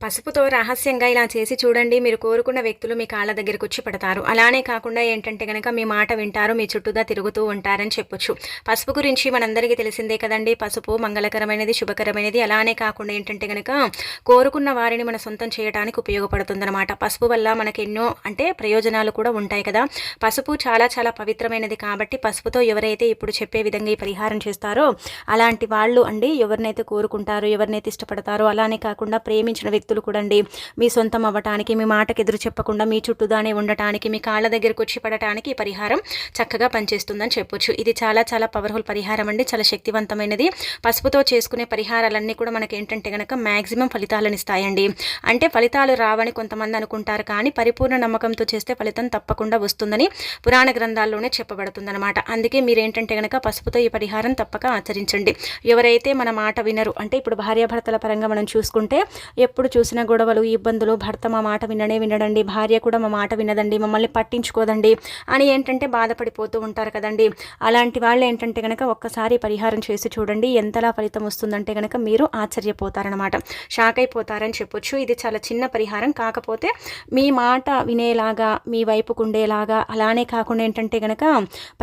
పసుపుతో రహస్యంగా ఇలా చేసి చూడండి మీరు కోరుకున్న వ్యక్తులు మీ కాళ్ళ దగ్గరకు వచ్చి పడతారు. అలానే కాకుండా ఏంటంటే కనుక మీ మాట వింటారు మీ చుట్టూగా తిరుగుతూ ఉంటారని చెప్పొచ్చు. పసుపు గురించి మనందరికీ తెలిసిందే కదండి పసుపు మంగళకరమైనది శుభకరమైనది. అలానే కాకుండా ఏంటంటే కనుక కోరుకున్న వారిని మన సొంతం చేయడానికి ఉపయోగపడుతుందన్నమాట. పసుపు వల్ల మనకు ఎన్నో అంటే ప్రయోజనాలు కూడా ఉంటాయి కదా. పసుపు చాలా చాలా పవిత్రమైనది కాబట్టి పసుపుతో ఎవరైతే ఇప్పుడు చెప్పే విధంగా ఈ పరిహారం చేస్తారో అలాంటి వాళ్ళు అండి ఎవరినైతే కోరుకుంటారో ఎవరినైతే ఇష్టపడతారో అలానే కాకుండా ప్రేమించిన వ్యక్తి వ్యక్తులు కూడా అండి మీ సొంతం అవ్వటానికి మీ మాటకు ఎదురు చెప్పకుండా మీ చుట్టూదానే ఉండటానికి మీ కాళ్ళ దగ్గరకు వచ్చి పడటానికి ఈ పరిహారం చక్కగా పనిచేస్తుందని చెప్పొచ్చు. ఇది చాలా చాలా పవర్ఫుల్ పరిహారం అండి. చాలా శక్తివంతమైనది. పసుపుతో చేసుకునే పరిహారాలన్నీ కూడా మనకి ఏంటంటే కనుక మ్యాక్సిమం ఫలితాలను ఇస్తాయండి. అంటే ఫలితాలు రావని కొంతమంది అనుకుంటారు కానీ పరిపూర్ణ నమ్మకంతో చేస్తే ఫలితం తప్పకుండా వస్తుందని పురాణ గ్రంథాల్లోనే చెప్పబడుతుందన్నమాట. అందుకే మీరు ఏంటంటే కనుక పసుపుతో ఈ పరిహారం తప్పక ఆచరించండి. ఎవరైతే మన మాట వినరు అంటే ఇప్పుడు భార్యాభర్తల పరంగా మనం చూసుకుంటే ఎప్పుడు చూసిన గొడవలు ఇబ్బందులు భర్త మా మాట విననే వినడండి భార్య కూడా మా మాట వినదండి మమ్మల్ని పట్టించుకోదండి అని ఏంటంటే బాధపడిపోతూ ఉంటారు కదండి. అలాంటి వాళ్ళు ఏంటంటే కనుక ఒక్కసారి పరిహారం చేసి చూడండి ఎంతలా ఫలితం వస్తుందంటే కనుక మీరు ఆశ్చర్యపోతారనమాట షాక్ అయిపోతారని చెప్పొచ్చు. ఇది చాలా చిన్న పరిహారం. కాకపోతే మీ మాట వినేలాగా మీ వైపుకుండేలాగా అలానే కాకుండా ఏంటంటే కనుక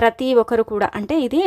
ప్రతి ఒక్కరు కూడా అంటే ఇది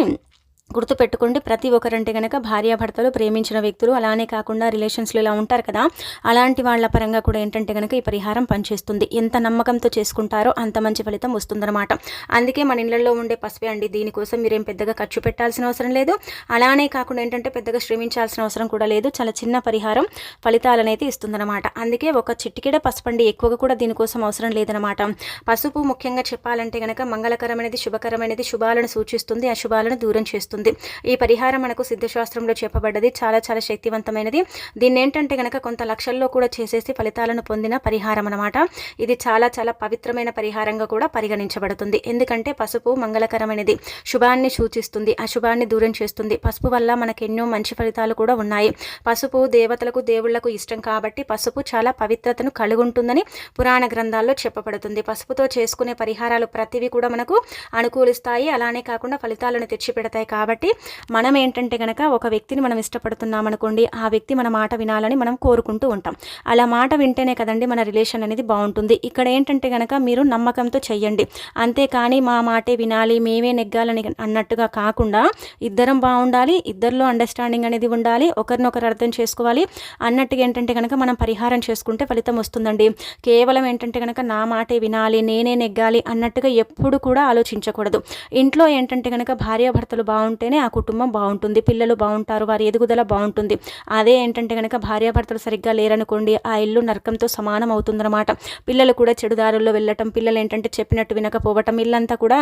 గుర్తుపెట్టుకోండి ప్రతి ఒక్కరంటే కనుక భార్యాభర్తలు ప్రేమించిన వ్యక్తులు అలానే కాకుండా రిలేషన్స్లో ఇలా ఉంటారు కదా అలాంటి వాళ్ళ పరంగా కూడా ఏంటంటే కనుక ఈ పరిహారం పనిచేస్తుంది. ఎంత నమ్మకంతో చేసుకుంటారో అంత మంచి ఫలితం వస్తుందన్నమాట. అందుకే మన ఇళ్ళలో ఉండే పసుపే అండి దీనికోసం మీరేం పెద్దగా ఖర్చు పెట్టాల్సిన అవసరం లేదు. అలానే కాకుండా ఏంటంటే పెద్దగా శ్రమించాల్సిన అవసరం కూడా లేదు. చాలా చిన్న పరిహారం ఫలితాలనైతే ఇస్తుందన్నమాట. అందుకే ఒక చిటికెడ పసుపండి ఎక్కువగా కూడా దీనికోసం అవసరం లేదనమాట పసుపు ముఖ్యంగా చెప్పాలంటే కనుక మంగళకరమైనది శుభకరమైనది శుభాలను సూచిస్తుంది. అశుభాలను దూరం చేస్తుంది. ఈ పరిహారం మనకు సిద్ధశాస్త్రంలో చెప్పబడ్డది. చాలా చాలా శక్తివంతమైనది. దీన్ని ఏంటంటే కనుక కొంత లక్షల్లో కూడా చేసేసి ఫలితాలను పొందిన పరిహారం అనమాట ఇది చాలా చాలా పవిత్రమైన పరిహారంగా కూడా పరిగణించబడుతుంది. ఎందుకంటే పసుపు మంగళకరమైనది. శుభాన్ని సూచిస్తుంది. అశుభాన్ని దూరం చేస్తుంది. పసుపు వల్ల మనకు ఎన్నో మంచి ఫలితాలు కూడా ఉన్నాయి. పసుపు దేవతలకు దేవుళ్ళకు ఇష్టం కాబట్టి పసుపు చాలా పవిత్రతను కలుగుంటుందని పురాణ గ్రంథాల్లో చెప్పబడుతుంది. పసుపుతో చేసుకునే పరిహారాలు ప్రతివి కూడా మనకు అనుకూలిస్తాయి. అలానే కాకుండా ఫలితాలను తెచ్చిపెడతాయి కాబట్టి కాబట్టి మనం ఏంటంటే కనుక ఒక వ్యక్తిని మనం ఇష్టపడుతున్నాం అనుకోండి ఆ వ్యక్తి మన మాట వినాలని మనం కోరుకుంటూ ఉంటాం. అలా మాట వింటేనే కదండి మన రిలేషన్ అనేది బాగుంటుంది. ఇక్కడ ఏంటంటే కనుక మీరు నమ్మకంతో చెయ్యండి. అంతేకాని మా మాటే వినాలి మేమే నెగ్గాలని అన్నట్టుగా కాకుండా ఇద్దరం బాగుండాలి ఇద్దరిలో అండర్స్టాండింగ్ అనేది ఉండాలి ఒకరినొకరు అర్థం చేసుకోవాలి అన్నట్టుగా ఏంటంటే కనుక మనం పరిహారం చేసుకుంటే ఫలితం వస్తుందండి. కేవలం ఏంటంటే కనుక నా మాటే వినాలి నేనే నెగ్గాలి అన్నట్టుగా ఎప్పుడు కూడా ఆలోచించకూడదు. ఇంట్లో ఏంటంటే కనుక భార్యాభర్తలు బాగుంటేనే ఆ కుటుంబం బాగుంటుంది పిల్లలు బాగుంటారు వారి ఎదుగుదల బాగుంటుంది. అదే ఏంటంటే కనుక భార్యాభర్తలు సరిగ్గా లేరనుకోండి ఆ ఇల్లు నరకంతో సమానం అవుతుందన్నమాట. పిల్లలు కూడా చెడుదారుల్లో వెళ్ళటం పిల్లలు ఏంటంటే చెప్పినట్టు వినకపోవటం ఇల్లంతా కూడా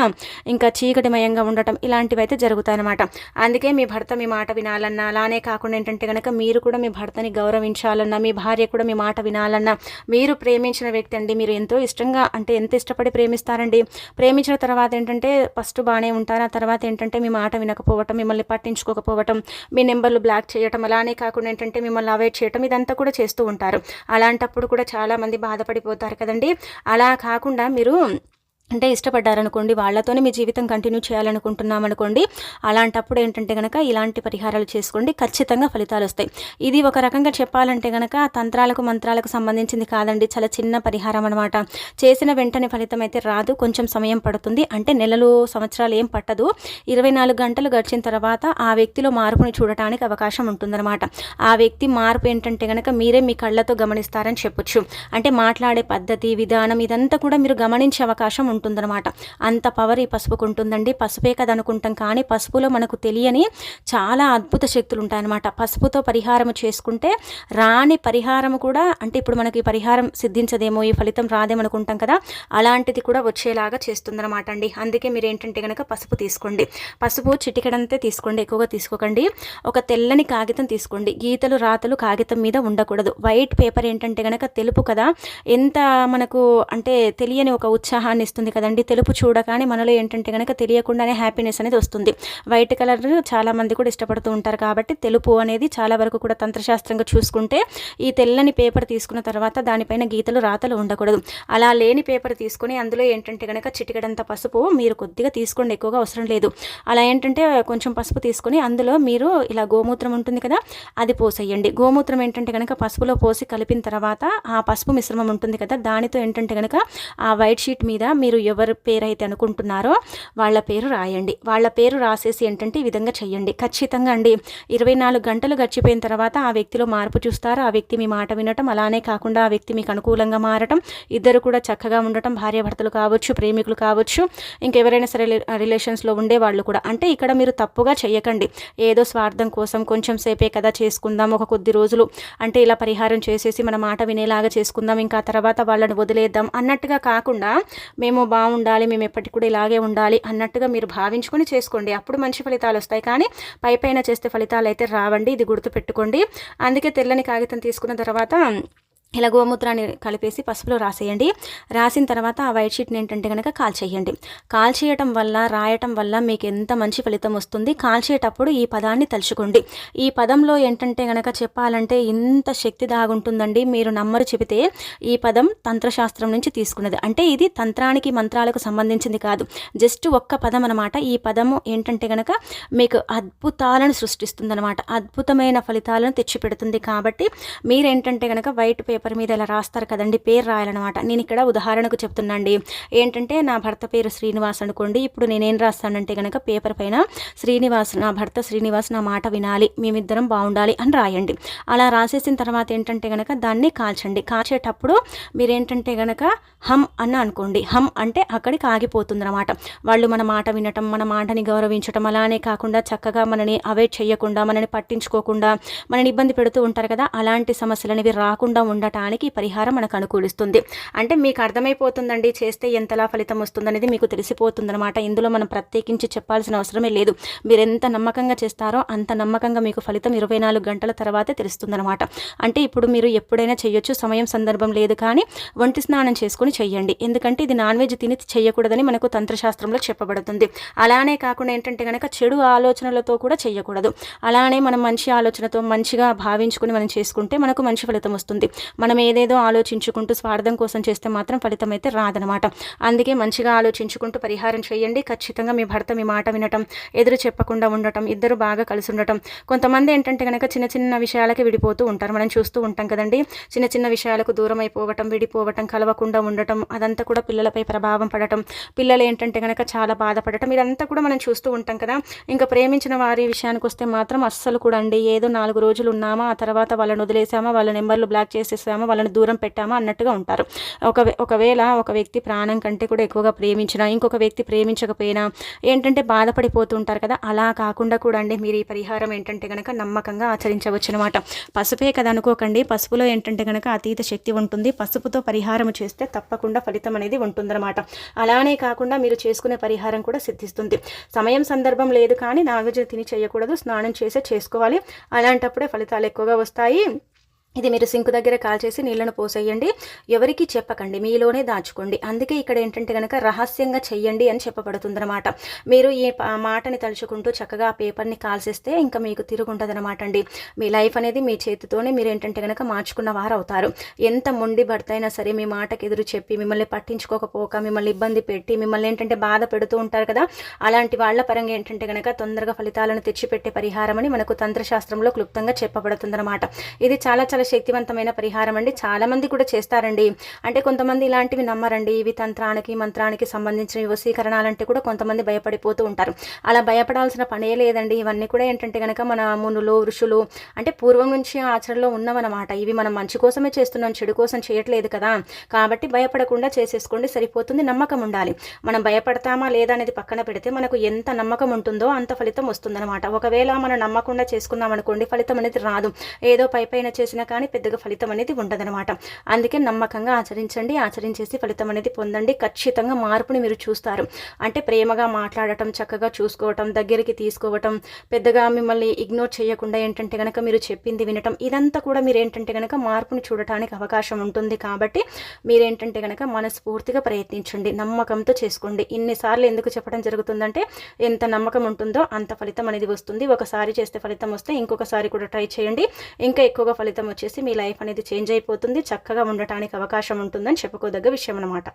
ఇంకా చీకటిమయంగా ఉండటం ఇలాంటివి అయితే జరుగుతాయన్నమాట. అందుకే మీ భర్త మీ మాట వినాలన్నా అలానే కాకుండా ఏంటంటే కనుక మీరు కూడా మీ భర్తని గౌరవించాలన్నా మీ భార్య కూడా మీ మాట వినాలన్నా మీరు ప్రేమించిన వ్యక్తి అండి మీరు ఎంతో ఇష్టంగా అంటే ఎంత ఇష్టపడి ప్రేమిస్తారండి? ప్రేమించిన తర్వాత ఏంటంటే ఫస్ట్ బాగానే ఉంటారు ఆ తర్వాత ఏంటంటే మీ మాట వినకపోవటం మిమ్మల్ని పట్టించుకోకపోవటం మీ నెంబర్లు బ్లాక్ చేయటం అలానే కాకుండా ఏంటంటే మిమ్మల్ని అవాయిడ్ చేయటం ఇదంతా కూడా చేస్తూ ఉంటారు. అలాంటప్పుడు కూడా చాలామంది బాధపడిపోతారు కదండి. అలా కాకుండా మీరు అంటే ఇష్టపడ్డారనుకోండి వాళ్ళతోనే మీ జీవితం కంటిన్యూ చేయాలనుకుంటున్నాం అనుకోండి అలాంటప్పుడు ఏంటంటే కనుక ఇలాంటి పరిహారాలు చేసుకోండి ఖచ్చితంగా ఫలితాలు వస్తాయి. ఇది ఒక రకంగా చెప్పాలంటే కనుక తంత్రాలకు మంత్రాలకు సంబంధించింది కాదండి చాలా చిన్న పరిహారం అనమాట చేసిన వెంటనే ఫలితం అయితే రాదు కొంచెం సమయం పడుతుంది అంటే నెలలు సంవత్సరాలు ఏం పట్టదు. ఇరవై నాలుగు గంటలు గడిచిన తర్వాత ఆ వ్యక్తిలో మార్పుని చూడటానికి అవకాశం ఉంటుందన్నమాట. ఆ వ్యక్తి మార్పు ఏంటంటే కనుక మీరే మీ కళ్ళతో గమనిస్తారని చెప్పొచ్చు. అంటే మాట్లాడే పద్ధతి విధానం ఇదంతా కూడా మీరు గమనించే అవకాశం ఉంటుందన్నమాట. అంత పవర్ ఈ పసుపుకు ఉంటుందండి. పసుపే కదా అనుకుంటాం. కానీ పసుపులో మనకు తెలియని చాలా అద్భుత శక్తులు ఉంటాయన్నమాట. పసుపుతో పరిహారం చేసుకుంటే రాని పరిహారం కూడా అంటే ఇప్పుడు మనకి పరిహారం సిద్ధించదేమో ఈ ఫలితం రాదేమో అనుకుంటాం కదా అలాంటిది కూడా వచ్చేలాగా చేస్తుందన్నమాట అండి. అందుకే మీరు ఏంటంటే కనుక పసుపు తీసుకోండి. పసుపు చిటికెడంతే తీసుకోండి ఎక్కువగా తీసుకోకండి. ఒక తెల్లని కాగితం తీసుకోండి. గీతలు రాతలు కాగితం మీద ఉండకూడదు. వైట్ పేపర్ ఏంటంటే కనుక తెలుపు కదా ఎంత మనకు అంటే తెలియని ఒక ఉత్సాహాన్ని ఇస్తుంది. ఉంటుంది కదండి. తెలుపు చూడగానే మనలో ఏంటంటే కనుక తెలియకుండానే హ్యాపీనెస్ అనేది వస్తుంది. వైట్ కలర్ చాలామంది కూడా ఇష్టపడుతూ ఉంటారు కాబట్టి తెలుపు అనేది చాలా వరకు కూడా తంత్రశాస్త్రంగా చూసుకుంటే ఈ తెల్లని పేపర్ తీసుకున్న తర్వాత దానిపైన గీతలు రాతలు ఉండకూడదు. అలా లేని పేపర్ తీసుకొని అందులో ఏంటంటే కనుక చిటికడంత పసుపు మీరు కొద్దిగా తీసుకోండి ఎక్కువగా అవసరం లేదు. అలా ఏంటంటే కొంచెం పసుపు తీసుకొని అందులో మీరు ఇలా గోమూత్రం ఉంటుంది కదా అది పోసేయండి. గోమూత్రం ఏంటంటే కనుక పసుపులో పోసి కలిపిన తర్వాత ఆ పసుపు మిశ్రమం ఉంటుంది కదా దానితో ఏంటంటే కనుక ఆ వైట్ షీట్ మీద మీరు ఎవరి పేరు అయితే అనుకుంటున్నారో వాళ్ళ పేరు రాయండి. వాళ్ళ పేరు రాసేసి ఏంటంటే ఈ విధంగా చెయ్యండి. ఖచ్చితంగా అండి. ఇరవై నాలుగు గంటలు గడిచిపోయిన తర్వాత ఆ వ్యక్తిలో మార్పు చూస్తారు. ఆ వ్యక్తి మీ మాట వినటం అలానే కాకుండా ఆ వ్యక్తి మీకు అనుకూలంగా మారటం ఇద్దరు కూడా చక్కగా ఉండటం భార్యాభర్తలు కావచ్చు ప్రేమికులు కావచ్చు ఇంకెవరైనా సరే రిలేషన్స్లో ఉండే వాళ్ళు కూడా. అంటే ఇక్కడ మీరు తప్పుగా చేయకండి ఏదో స్వార్థం కోసం కొంచెం సేపే కదా చేసుకుందాం ఒక కొద్ది రోజులు అంటే ఇలా పరిహారం చేసేసి మన మాట వినేలాగా చేసుకుందాం ఇంకా తర్వాత వాళ్ళని వదిలేద్దాం అన్నట్టుగా కాకుండా మేము బాగుండాలి మేము ఎప్పటికి కూడా ఇలాగే ఉండాలి అన్నట్టుగా మీరు భావించుకొని చేసుకోండి. అప్పుడు మంచి ఫలితాలు వస్తాయి. కానీ పై పైన చేస్తే ఫలితాలు అయితే రావండి. ఇది గుర్తుపెట్టుకోండి. అందుకే తెల్లని కాగితం తీసుకున్న తర్వాత ఇలా గోమూత్రాన్ని కలిపేసి పసుపులో రాసేయండి. రాసిన తర్వాత ఆ వైట్ షీట్ని ఏంటంటే కనుక కాల్ చేయండి. కాల్ చేయటం వల్ల రాయటం వల్ల మీకు ఎంత మంచి ఫలితం వస్తుంది? కాల్చేటప్పుడు ఈ పదాన్ని తలుచుకోండి. ఈ పదంలో ఏంటంటే కనుక చెప్పాలంటే ఇంత శక్తి దాగుంటుందండి. మీరు నమ్మరు చెబితే ఈ పదం తంత్రశాస్త్రం నుంచి తీసుకున్నది. అంటే ఇది తంత్రానికి మంత్రాలకు సంబంధించింది కాదు. జస్ట్ ఒక్క పదం అనమాట ఈ పదము ఏంటంటే కనుక మీకు అద్భుతాలను సృష్టిస్తుంది అనమాట అద్భుతమైన ఫలితాలను తెచ్చిపెడుతుంది. కాబట్టి మీరేంటంటే కనుక వైట్ పేపర్ పేపర్ మీద ఇలా రాస్తారు కదండి పేరు రాయాలన్నమాట. నేను ఇక్కడ ఉదాహరణకు చెప్తున్నాండి. ఏంటంటే నా భర్త పేరు శ్రీనివాస్ అనుకోండి. ఇప్పుడు నేనేం రాస్తానంటే కనుక పేపర్ పైన శ్రీనివాస్ నా భర్త శ్రీనివాస్ నా మాట వినాలి మేమిద్దరం బాగుండాలి అని రాయండి. అలా రాసేసిన తర్వాత ఏంటంటే కనుక దాన్ని కాల్చండి. కాల్చేటప్పుడు మీరేంటంటే కనుక హమ్ అన్న అనుకోండి. హమ్ అంటే అక్కడికి ఆగిపోతుంది అనమాట వాళ్ళు మన మాట వినటం మన మాటని గౌరవించటం అలానే కాకుండా చక్కగా మనని అవాయిడ్ చేయకుండా మనని పట్టించుకోకుండా మనని ఇబ్బంది పెడుతూ ఉంటారు కదా అలాంటి సమస్యలు అనేవి రాకుండా ఉండాలి ఉండటానికి పరిహారం మనకు అనుకూలిస్తుంది. అంటే మీకు అర్థమైపోతుందండి చేస్తే ఎంతలా ఫలితం వస్తుందనేది మీకు తెలిసిపోతుందనమాట ఇందులో మనం ప్రత్యేకించి చెప్పాల్సిన అవసరమే లేదు. మీరు ఎంత నమ్మకంగా చేస్తారో అంత నమ్మకంగా మీకు ఫలితం ఇరవై నాలుగు గంటల తర్వాతే తెలుస్తుందనమాట అంటే ఇప్పుడు మీరు ఎప్పుడైనా చేయొచ్చు సమయం సందర్భం లేదు కానీ ఒంటి స్నానం చేసుకుని చెయ్యండి. ఎందుకంటే ఇది నాన్ వెజ్ తిని చేయకూడదని మనకు తంత్రశాస్త్రంలో చెప్పబడుతుంది. అలానే కాకుండా ఏంటంటే కనుక చెడు ఆలోచనలతో కూడా చేయకూడదు అలానే మనం మంచి ఆలోచనతో మంచిగా భావించుకుని మనం చేసుకుంటే మనకు మంచి ఫలితం వస్తుంది. మనం ఏదేదో ఆలోచించుకుంటూ స్వార్థం కోసం చేస్తే మాత్రం ఫలితం అయితే రాదనమాట అందుకే మంచిగా ఆలోచించుకుంటూ పరిహారం చేయండి. ఖచ్చితంగా మీ భర్త మీ మాట వినటం ఎదురు చెప్పకుండా ఉండటం ఇద్దరు బాగా కలిసి ఉండటం. కొంతమంది ఏంటంటే కనుక చిన్న చిన్న విషయాలకి విడిపోతూ ఉంటారు. మనం చూస్తూ ఉంటాం కదండి. చిన్న చిన్న విషయాలకు దూరం అయిపోవటం విడిపోవటం కలవకుండా ఉండటం అదంతా కూడా పిల్లలపై ప్రభావం పడటం. పిల్లలు ఏంటంటే కనుక చాలా బాధపడటం. ఇదంతా కూడా మనం చూస్తూ ఉంటాం కదా. ఇంకా ప్రేమించిన వారి విషయానికి వస్తే మాత్రం అస్సలు కూడా అండి. ఏదో నాలుగు రోజులు ఉన్నామా ఆ తర్వాత వాళ్ళని వదిలేసామా వాళ్ళ నెంబర్లు బ్లాక్ చేసేసి చేసామో వాళ్ళని దూరం పెట్టామా అన్నట్టుగా ఉంటారు. ఒక ఒకవేళ ఒక వ్యక్తి ప్రాణం కంటే కూడా ఎక్కువగా ప్రేమించిన ఇంకొక వ్యక్తి ప్రేమించకపోయినా ఏంటంటే బాధపడిపోతూ ఉంటారు కదా అలా కాకుండా కూడా అండి మీరు ఈ పరిహారం ఏంటంటే కనుక నమ్మకంగా ఆచరించవచ్చు అనమాట పసుపే కదా అనుకోకండి పసుపులో ఏంటంటే కనుక అతీత శక్తి ఉంటుంది పసుపుతో పరిహారం చేస్తే తప్పకుండా ఫలితం అనేది ఉంటుందన్నమాట. అలానే కాకుండా మీరు చేసుకునే పరిహారం కూడా సిద్ధిస్తుంది. సమయం సందర్భం లేదు కానీ నాగజ తిని చేయకూడదు స్నానం చేసే చేసుకోవాలి అలాంటప్పుడే ఫలితాలు ఎక్కువగా వస్తాయి. ఇది మీరు సింక్ దగ్గర కాల్ చేసి నీళ్ళను పోసేయండి. ఎవరికి చెప్పకండి. మీలోనే దాచుకోండి. అందుకే ఇక్కడ ఏంటంటే కనుక రహస్యంగా చెయ్యండి అని చెప్పబడుతుందన్నమాట. మీరు ఈ మాటని తలుచుకుంటూ చక్కగా ఆ పేపర్ని కాల్చేస్తే ఇంకా మీకు తిరుగుంటుందన్నమాట అండి. మీ లైఫ్ అనేది మీ చేతితోనే మీరు ఏంటంటే కనుక మార్చుకున్న వారు అవుతారు ఎంత మొండి భర్త అయినా సరే మీ మాటకి ఎదురు చెప్పి మిమ్మల్ని పట్టించుకోకపోక మిమ్మల్ని ఇబ్బంది పెట్టి మిమ్మల్ని ఏంటంటే బాధ పెడుతూ ఉంటారు కదా అలాంటి వాళ్ళ పరంగా ఏంటంటే కనుక తొందరగా ఫలితాలను తెచ్చిపెట్టే పరిహారం అని మనకు తంత్రశాస్త్రంలో క్లుప్తంగా చెప్పబడుతుందన్నమాట. ఇది చాలా చాలా శక్తివంతమైన పరిహారం అండి. చాలామంది కూడా చేస్తారండి. అంటే కొంతమంది ఇలాంటివి నమ్మరండి. ఇవి తంత్రానికి మంత్రానికి సంబంధించిన వశీకరణాలంటే కూడా కొంతమంది భయపడిపోతూ ఉంటారు. అలా భయపడాల్సిన పనే లేదండి. ఇవన్నీ కూడా ఏంటంటే కనుక మన మునులు ఋషులు అంటే పూర్వం నుంచి ఆచరణలో ఉన్నవన్నమాట. ఇవి మనం మంచి కోసమే చేస్తున్నాం చెడు కోసం చేయట్లేదు కదా. కాబట్టి భయపడకుండా చేసేసుకోండి. సరిపోతుంది. నమ్మకం ఉండాలి. మనం భయపడతామా లేదా అనేది పక్కన పెడితే మనకు ఎంత నమ్మకం ఉంటుందో అంత ఫలితం వస్తుందన్నమాట. ఒకవేళ మనం నమ్మకుండా చేసుకున్నాం అనుకోండి ఫలితం అనేది రాదు. ఏదో పై పైన చేసిన కానీ పెద్దగా ఫలితం అనేది ఉండదనమాట అందుకే నమ్మకంగా ఆచరించండి ఆచరించేసి ఫలితం అనేది పొందండి. ఖచ్చితంగా మార్పుని మీరు చూస్తారు. అంటే ప్రేమగా మాట్లాడటం చక్కగా చూసుకోవటం దగ్గరికి తీసుకోవటం పెద్దగా మిమ్మల్ని ఇగ్నోర్ చేయకుండా ఏంటంటే కనుక మీరు చెప్పింది వినటం ఇదంతా కూడా మీరు ఏంటంటే కనుక మార్పుని చూడటానికి అవకాశం ఉంటుంది కాబట్టి మీరేంటంటే కనుక మనస్ఫూర్తిగా ప్రయత్నించండి. నమ్మకంతో చేసుకోండి. ఇన్నిసార్లు ఎందుకు చెప్పడం జరుగుతుందంటే ఎంత నమ్మకం ఉంటుందో అంత ఫలితం అనేది వస్తుంది. ఒకసారి చేస్తే ఫలితం వస్తే ఇంకొకసారి కూడా ట్రై చేయండి. ఇంకా ఎక్కువగా ఫలితం వచ్చేసి మీ లైఫ్ అనేది చేంజ్ అయిపోతుంది. చక్కగా ఉండటానికి అవకాశం ఉంటుందని చెప్పుకోదగ్గ విషయం అనమాట